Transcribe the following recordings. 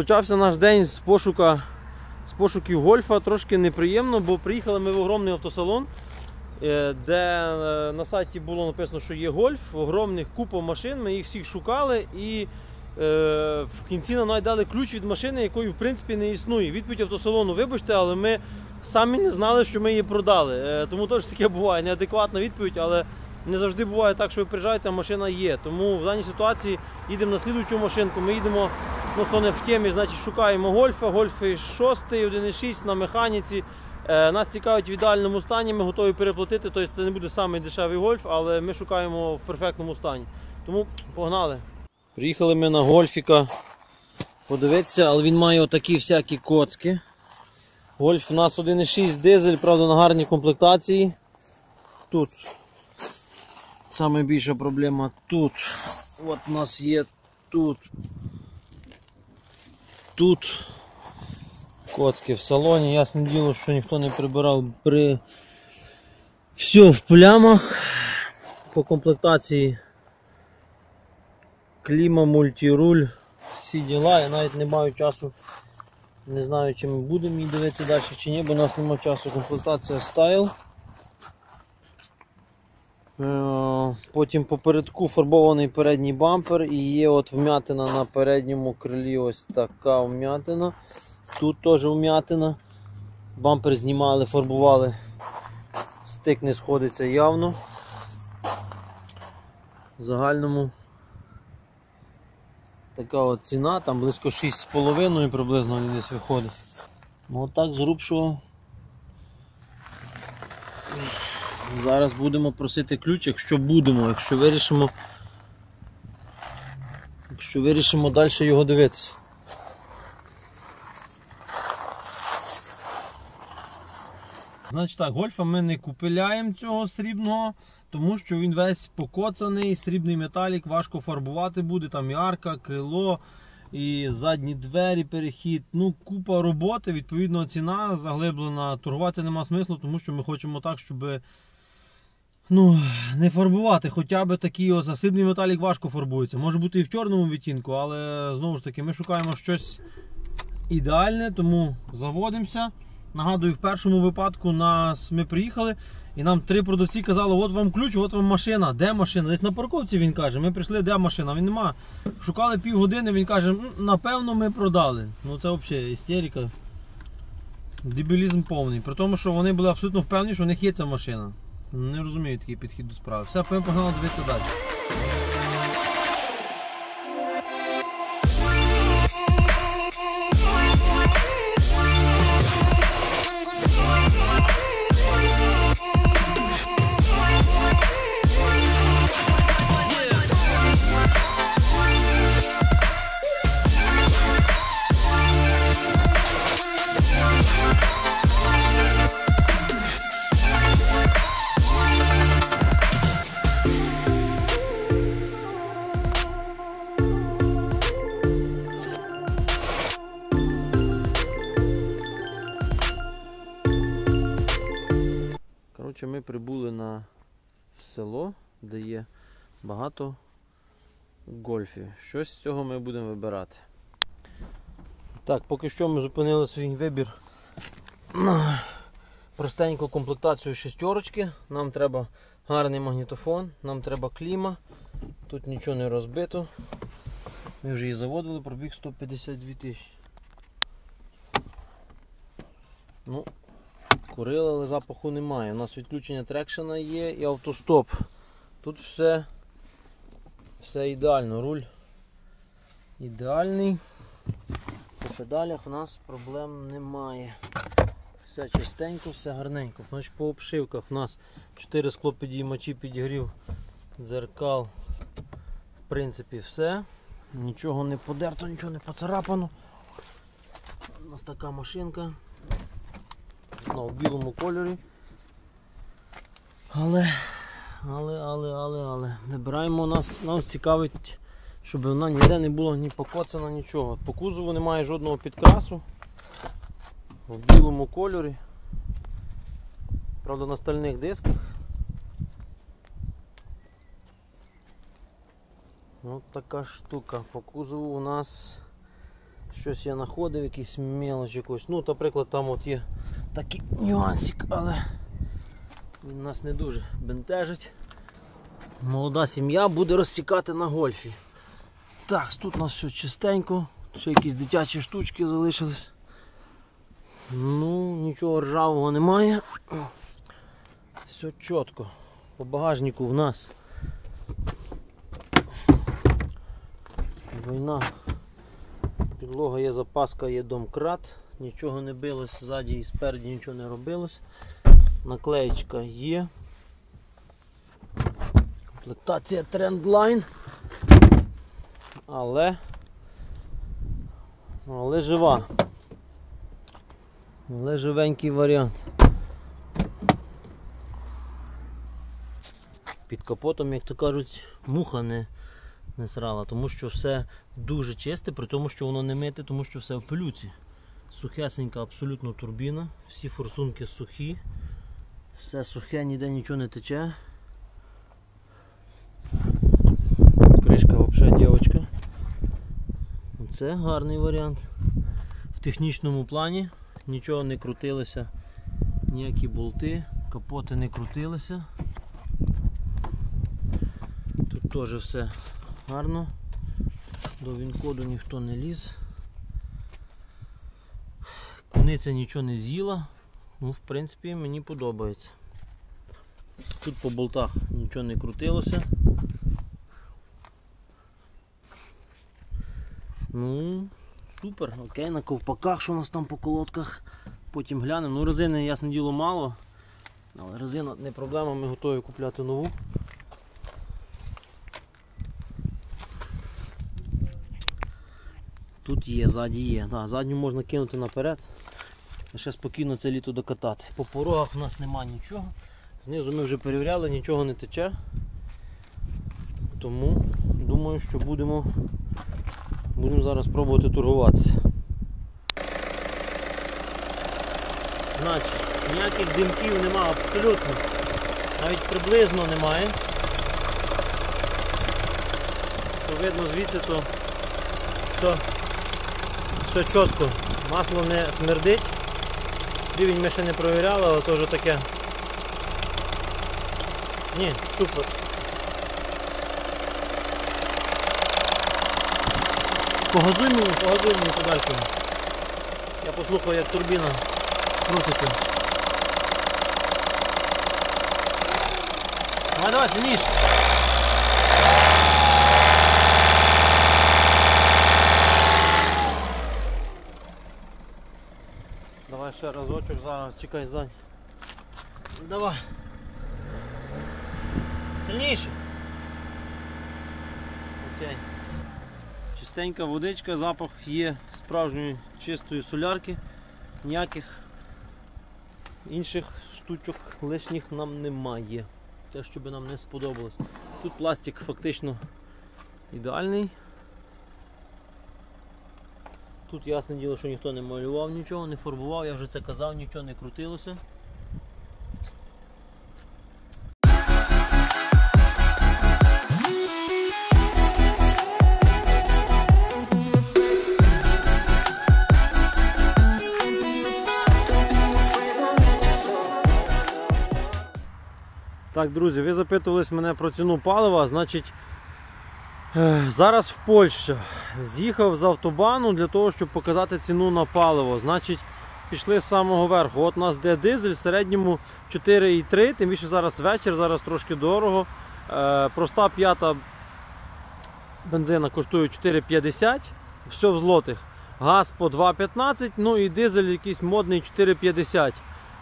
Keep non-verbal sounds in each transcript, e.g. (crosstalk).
Розпочався наш день з пошука, з пошуків гольфа. Трошки неприємно, бо приїхали ми в огромний автосалон, е, де е, на сайті було написано, що є гольф, огромних купа машин. Ми їх всіх шукали і е, в кінці нам дали ключ від машини, якої в принципі не існує. Відповідь автосалону, вибачте, але ми самі не знали, що ми її продали. Тому теж таке буває. Неадекватна відповідь, але не завжди буває так, що ви приїжджаєте, а машина є. Тому в даній ситуації їдемо на слідуючу машинку. Ми їдемо, ну хто не в темі, значить шукаємо гольфа, гольфи 6, 1.6 на механіці. Е, Нас цікавить в ідеальному стані, ми готові переплатити. Тобто це не буде самий дешевий гольф, але ми шукаємо в перфектному стані. Тому погнали. Приїхали ми на гольфіка подивитися, але він має отакі всякі коцки. Гольф у нас 1.6 дизель, правда, на гарній комплектації. Тут Саме більша проблема тут. От у нас є тут. Тут коцки в салоні. Ясне діло, що ніхто не прибирав при все в плямах. По комплектації кліма, мультируль, всі діла. Я навіть не маю часу. Не знаю, чи ми будемо її дивитися далі чи ні, бо у нас немає часу. Комплектація стайл. Е, Потім попередку фарбований передній бампер і є от вмятина на передньому крилі. Ось така вмятина. Тут теж вмятина. Бампер знімали, фарбували. Стик не сходиться явно. В загальному така от ціна, там близько 6,5 приблизно десь виходить. Ну отак зрубшого Зараз будемо просити ключ, якщо будемо, якщо вирішимо, якщо вирішимо далі його дивитися. Значить так, гольфа ми не купиляємо цього срібного, тому що він весь покоцаний, срібний металік, важко фарбувати буде, там і арка, крило, і задні двері, перехід. Ну, купа роботи, відповідно, ціна заглиблена. Торгуватися нема смислу, тому що ми хочемо так, щоб ну, не фарбувати. Хоча б такий засибний металік важко фарбується. Може бути і в чорному відтінку, але знову ж таки ми шукаємо щось ідеальне, тому заводимося. Нагадую, в першому випадку нас ми приїхали. І нам три продавці казали, от вам ключ, от вам машина. Де машина? Десь на парковці він каже. Ми прийшли, де машина? Він нема. Шукали півгодини, він каже, «М, напевно, ми продали. Ну це взагалі істерика. Дебілізм повний. При тому, що вони були абсолютно впевнені, що у них є ця машина. Не розумію такий підхід до справи. Все, погнали дивитися далі. Село, де є багато гольфів. Щось з цього ми будемо вибирати. Так, поки що ми зупинили свій вибір на (clears throat) простеньку комплектацію шестерочки. Нам треба гарний магнітофон, нам треба кліма. Тут нічого не розбито. Ми вже її заводили, пробіг 152 тисячі. Ну, Курили, але запаху немає. У нас відключення трекшена є і автостоп. Тут все все ідеально. Руль ідеальний. По педалях у нас проблем немає. Все чистенько, все гарненько. Значить, По обшивках у нас 4 склопідіймачі підігрів дзеркал. В принципі, все. Нічого не подерто, нічого не поцарапано. У нас така машинка ну, в білому кольорі. Але, але, але, але, але. Вибираємо нас, нас цікавить, щоб вона ніде не була ні покоцана, нічого. По кузову немає жодного підкрасу. В білому кольорі. Правда на стальних дисках. Ось така штука. По кузову у нас Щось я знаходив, якийсь мелоч якось. Ну, наприклад, там от є такий нюансик, але він нас не дуже бентежить. Молода сім'я буде розсікати на гольфі. Так, тут у нас все чистенько, ще якісь дитячі штучки залишились. Ну, нічого ржавого немає. Все чітко. По багажнику в нас. Війна. Підлога є запаска, є домкрат, нічого не билось ззаді і спереді нічого не робилось. Наклеєчка є. Комплектація Trendline. Але але жива. Але живенький варіант. Під капотом, як то кажуть, муха не, не срала, тому що все дуже чисте, при тому, що воно не мите, тому що все в пилюці. Сухесенька абсолютно турбіна, всі форсунки сухі, все сухе, ніде нічого не тече. Кришка взагалі дівчинка. Це гарний варіант. В технічному плані нічого не крутилося, ніякі болти, капоти не крутилися. Тут теж все гарно. До вінкоду ніхто не ліз. Куниця нічого не з'їла. Ну, в принципі, мені подобається. Тут по болтах нічого не крутилося. Ну, супер, окей, на ковпаках, що у нас там по колодках. Потім глянемо. Ну, резини, ясне діло, мало. Але резина не проблема, ми готові купляти нову. Тут є, ззаді є. Да, задню можна кинути наперед. І ще спокійно це літо докатати. По порогах у нас нема нічого. Знизу ми вже перевіряли, нічого не тече. Тому думаю, що будемо, будемо зараз пробувати торгуватися. Значить, ніяких димків нема абсолютно. Навіть приблизно немає. То видно звідси, то все чітко. Масло не смердить. Рівень ми ще не провіряли, але то вже таке. Ні, супер. Погазуй мені, погазуй мені подальше. Я послухав, як турбіна крутиться. Давай, давай, сильніше. Давай ще разочок зараз, чекай ззаді. Давай. Сильніше. Окей. Чистенька водичка, запах є справжньої чистої солярки. Ніяких інших штучок лишніх нам немає. Те, що би нам не сподобалось. Тут пластик фактично ідеальний. Тут ясне діло, що ніхто не малював нічого, не фарбував, я вже це казав, нічого не крутилося. Так, друзі, ви запитувались мене про ціну палива. Значить, зараз в Польщі з'їхав з автобану для того, щоб показати ціну на паливо. Значить, пішли з самого верху. От у нас де дизель в середньому 4,3, тим більше зараз вечір, зараз трошки дорого. Е, Проста п'ята бензина коштує 4,50, все в злотих. Газ по 2,15, ну і дизель якийсь модний 4,50.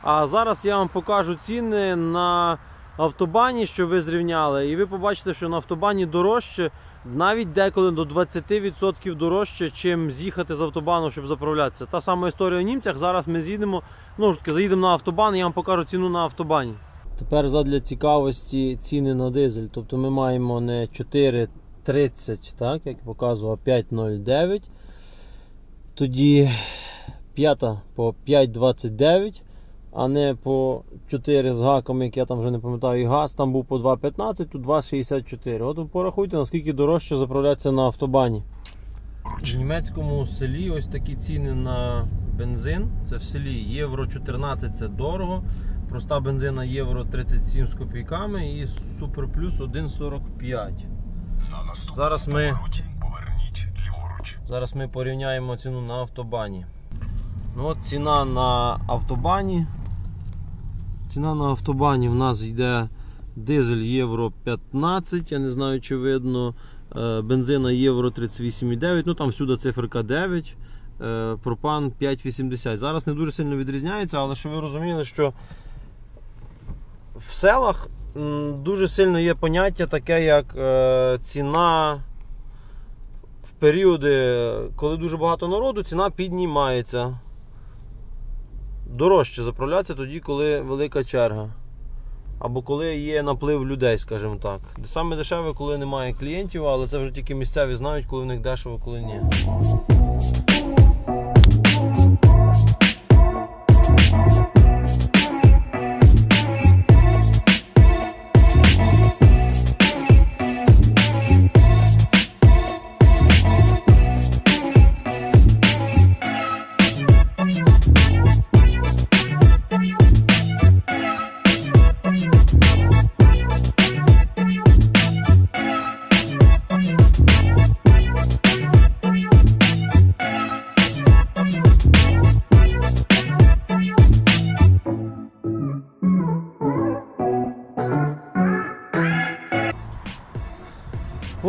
А зараз я вам покажу ціни на автобані, що ви зрівняли, і ви побачите, що на автобані дорожче, навіть деколи до 20% дорожче, чим з'їхати з автобану, щоб заправлятися. Та сама історія в німцях. Зараз ми з'їдемо, ну ж таки, заїдемо на автобан, і я вам покажу ціну на автобані. Тепер задля цікавості ціни на дизель. Тобто ми маємо не 4,30, так, як показував, а 5,09. Тоді п'ята по 5,29 а не по 4 з гаком, як я там вже не пам'ятаю, і газ там був по 2,15, тут 2,64. От порахуйте, наскільки дорожче заправлятися на автобані. В німецькому селі ось такі ціни на бензин. Це в селі євро 14 це дорого. Проста бензина євро 37 з копійками і супер плюс 1,45. На Зараз ми- повороті поверніть ліворуч. Зараз ми порівняємо ціну на автобані. Ну от ціна на автобані. Ціна на автобані в нас йде дизель євро 15, я не знаю, чи видно. е, Бензина євро 38,9, ну там всюди циферка 9, е, пропан 5,80. Зараз не дуже сильно відрізняється, але щоб ви розуміли, що в селах дуже сильно є поняття таке, як е, ціна в періоди, коли дуже багато народу, ціна піднімається. Дорожче заправлятися тоді, коли велика черга. Або коли є наплив людей, скажімо так. Саме дешеве, коли немає клієнтів, але це вже тільки місцеві знають, коли в них дешево, коли ні.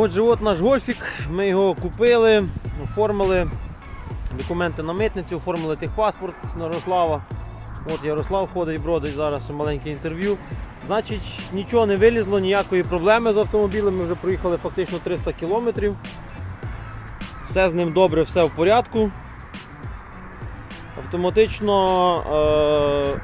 Отже, от наш гольфік. Ми його купили, оформили документи на митницю, оформили техпаспорт на Ярослава. От Ярослав ходить, бродить зараз маленьке інтерв'ю. Значить, нічого не вилізло, ніякої проблеми з автомобілем. Ми вже проїхали фактично 300 кілометрів. Все з ним добре, все в порядку. Автоматично е-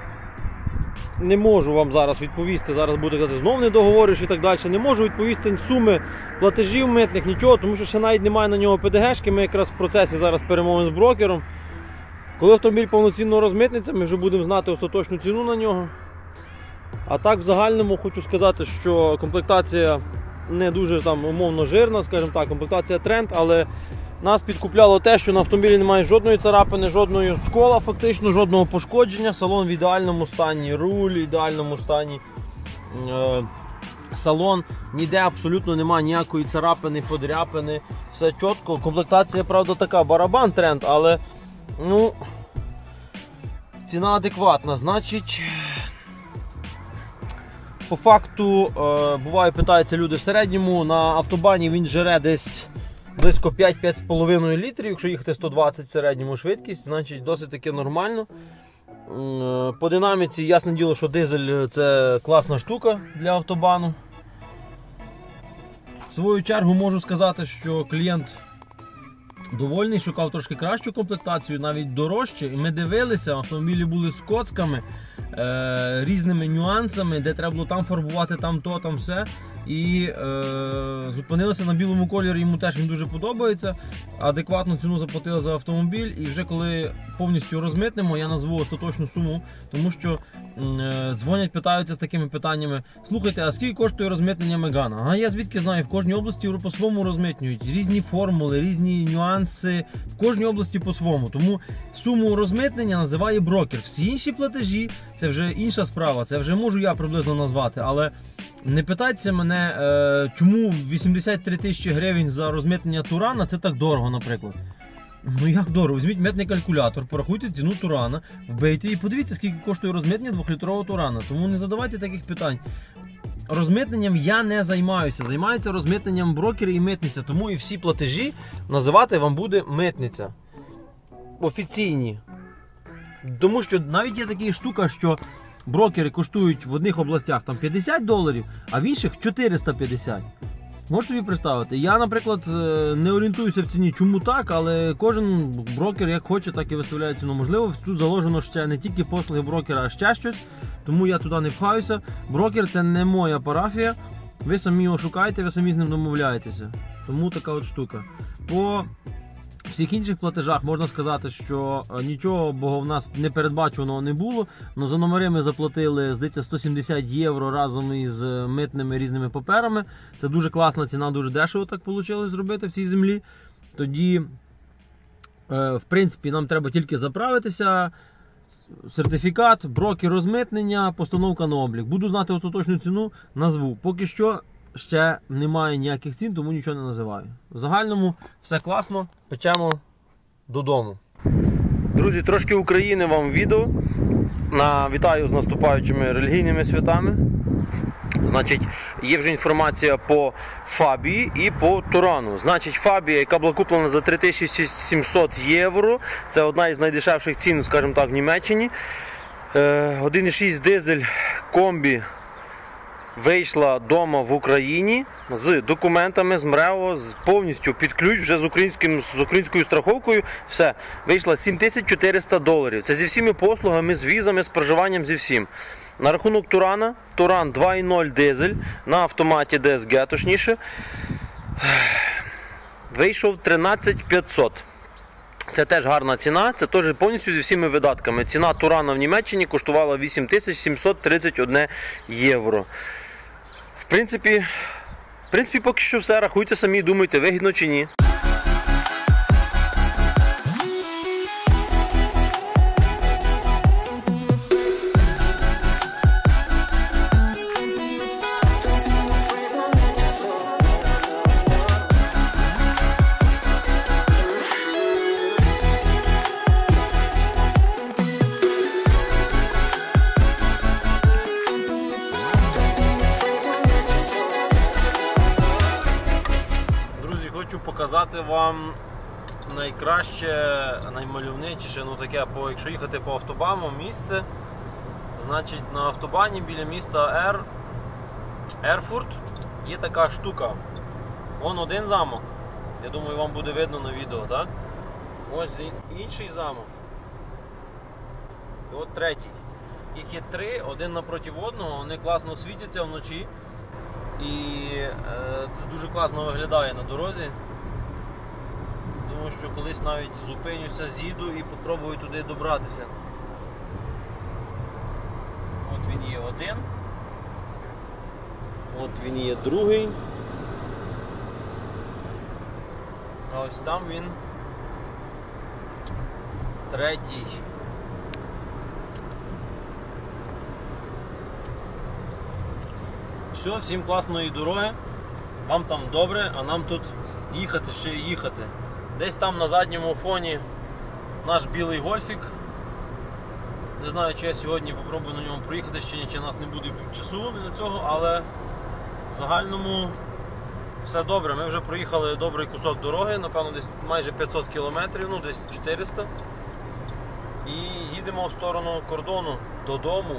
не можу вам зараз відповісти. Зараз буду казати, знов не договорюєш і так далі. Не можу відповісти суми платежів митних, нічого, тому що ще навіть немає на нього ПДГшки. Ми якраз в процесі зараз перемовин з брокером. Коли автомобіль повноцінно розмитниться, ми вже будемо знати остаточну ціну на нього. А так, в загальному хочу сказати, що комплектація не дуже там умовно жирна, скажімо так, комплектація тренд, але нас підкупляло те, що на автомобілі немає жодної царапини, жодної скола, фактично, жодного пошкодження. Салон в ідеальному стані, руль в ідеальному стані. Е, Салон ніде абсолютно немає ніякої царапини, подряпини, все чітко. Комплектація, правда, така барабан тренд, але ну, ціна адекватна. Значить, по факту, е, буває, питаються люди в середньому на автобані він жере десь близько 5-5,5 літрів, якщо їхати 120 в середньому швидкість, значить досить таки нормально. Е, По динаміці, ясне діло, що дизель е, це класна штука для автобану. В свою чергу можу сказати, що клієнт довольний, шукав трошки кращу комплектацію, навіть дорожче. І ми дивилися, автомобілі були з коцками, е, різними нюансами, де треба було там фарбувати, там то, там все. І е, зупинилися на білому кольорі, йому теж він дуже подобається. Адекватну ціну заплатили за автомобіль. І вже коли повністю розмитнемо, я назву остаточну суму, тому що е, дзвонять, питаються з такими питаннями: слухайте, а скільки коштує розмитнення Мегана? А я звідки знаю, в кожній області по-своєму розмитнюють. Різні формули, різні нюанси, в кожній області по-своєму. Тому суму розмитнення називає брокер. Всі інші платежі це вже інша справа. Це вже можу я приблизно назвати, але. Не питайте мене, е, чому 83 тисячі гривень за розмитнення Турана це так дорого, наприклад. Ну як дорого? Візьміть митний калькулятор, порахуйте ціну Турана, вбийте і подивіться, скільки коштує розмитнення 2-літрового Турана. Тому не задавайте таких питань. Розмитненням я не займаюся. Займаються розмитненням брокери і митниця. Тому і всі платежі називати вам буде митниця. Офіційні. Тому що навіть є така штука, що брокери коштують в одних областях там 50 доларів, а в інших 450. Можете собі представити? Я, наприклад, е, не орієнтуюся в ціні, чому так, але кожен брокер як хоче, так і виставляє ціну. Можливо, тут заложено ще не тільки послуги брокера, а ще щось. Тому я туди не пхаюся. Брокер це не моя парафія. Ви самі його шукаєте, ви самі з ним домовляєтеся. Тому така от штука. По всіх інших платежах можна сказати, що е, нічого бо в нас не передбаченого не було. Но за номери ми заплатили, здається, 170 євро разом із е, митними різними паперами. Це дуже класна ціна, дуже дешево так вийшло зробити в цій землі. Тоді Е, В принципі, нам треба тільки заправитися. Сертифікат, броки розмитнення, постановка на облік. Буду знати остаточну ціну, назву. Поки що ще немає ніяких цін, тому нічого не називаю. В загальному все класно, печемо додому. Друзі, трошки України вам відео. На, вітаю з наступаючими релігійними святами. Значить, є вже інформація по Фабії і по Турану. Значить, Фабія, яка була куплена за 3700 євро, це одна із найдешевших цін, скажімо так, в Німеччині. Е, 1,6 дизель комбі вийшла вдома в Україні з документами, з МРЕО, з повністю під ключ, вже з, українським, з українською страховкою. Все, вийшла 7400 доларів. Це зі всіми послугами, з візами, з проживанням, зі всім. На рахунок Турана, Туран 2.0 дизель на автоматі DSG, точніше, вийшов 13500. Це теж гарна ціна, це теж повністю зі всіми видатками. Ціна Турана в Німеччині коштувала 8731 євро. В принципі, в принципі, поки що все. Рахуйте самі, думайте, вигідно чи ні. Хочу показати вам найкраще, наймальовничіше, ну таке, по, якщо їхати по автобану, місце. Значить, на автобані біля міста Ер, Ерфурт є така штука. Вон один замок. Я думаю, вам буде видно на відео, так? Ось інший замок. І от третій. Їх є три, один напроти одного, вони класно світяться вночі. І е, це дуже класно виглядає на дорозі. Думаю, що колись навіть зупинюся, з'їду і попробую туди добратися. От він є один. От він є другий. А ось там він третій. Все, всім класної дороги. Вам там добре, а нам тут їхати ще їхати. Десь там на задньому фоні наш білий гольфік. Не знаю, чи я сьогодні попробую на ньому проїхати ще ні, чи нас не буде часу для цього, але в загальному все добре. Ми вже проїхали добрий кусок дороги, напевно, десь майже 500 кілометрів, ну десь 400. І їдемо в сторону кордону додому.